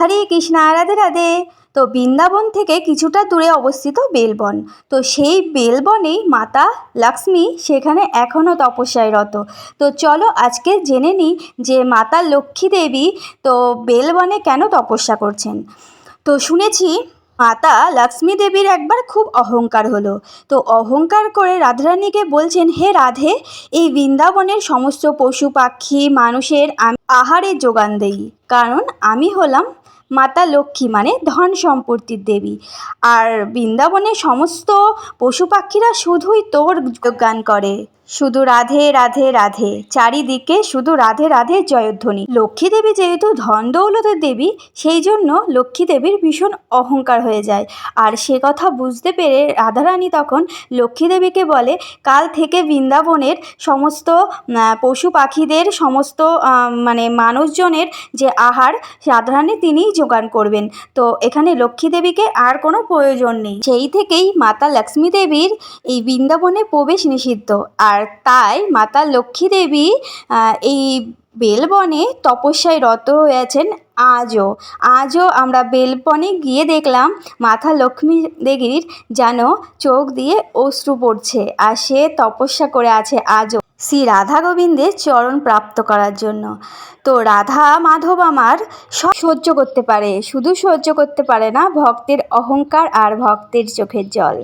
হরে কৃষ্ণা, রাধে রাধে। তো বৃন্দাবন থেকে কিছুটা দূরে অবস্থিত বেলবন। তো সেই বেলবনেই মাতা লক্ষ্মী সেখানে এখনও তপস্যায় রত তো চলো আজকে জেনে নিই যে মাতা লক্ষ্মী দেবী তো বেলবনে কেন তপস্যা করছেন। তো শুনেছি মাতা লক্ষ্মী দেবীর একবার খুব অহংকার হলো। তো অহংকার করে রাধারানীকে বলছেন, হে রাধে, এই বৃন্দাবনের সমস্ত পশু পাখি, মানুষের আমি আহারের যোগান দেই। কারণ আমি হলাম মাতা লক্ষ্মী মানে ধন সম্পত্তির দেবী। আর বৃন্দাবনে সমস্ত পশু পাখিরা শুধুই তোর গান করে। শুধু রাধে রাধে রাধে। চারিদিকে শুধু রাধে রাধে জয়ধ্বনি। লক্ষ্মী দেবী যেহেতু ধন দৌলতের দেবী সেই জন্য লক্ষ্মী দেবীর ভীষণ অহংকার হয়ে যায়। আর সে কথা বুঝতে পেরে রাধারানী তখন লক্ষ্মী দেবীকে বলে কাল থেকে বৃন্দাবনের সমস্ত পশু পাখিদের সমস্ত আহ, মানে মানুষজনের যে আহার, সাধারণে তিনিই যোগান করবেন। তো এখানে লক্ষ্মী দেবীকে আর কোনো প্রয়োজন নেই। সেই থেকেই মাতা লক্ষ্মী দেবীর এই বৃন্দাবনে প্রবেশ নিষিদ্ধ। আর তাই মাতা লক্ষ্মী দেবী এই বেলবনে তপস্যায় রত হয়েছেন আজও। আজও আমরা বেলবনে গিয়ে দেখলাম মাতা লক্ষ্মী দেবীর যেন চোখ দিয়ে অশ্রু পড়ছে। আর সে তপস্যা করে আছে আজও। শ্রী রাধা গোবিন্দের চরণ প্রাপ্ত করার জন্য। তো রাধা মাধব আমার সহ্য করতে পারে, শুধু সহ্য করতে পারে না, ভক্তের অহংকার আর ভক্তের চোখের জল।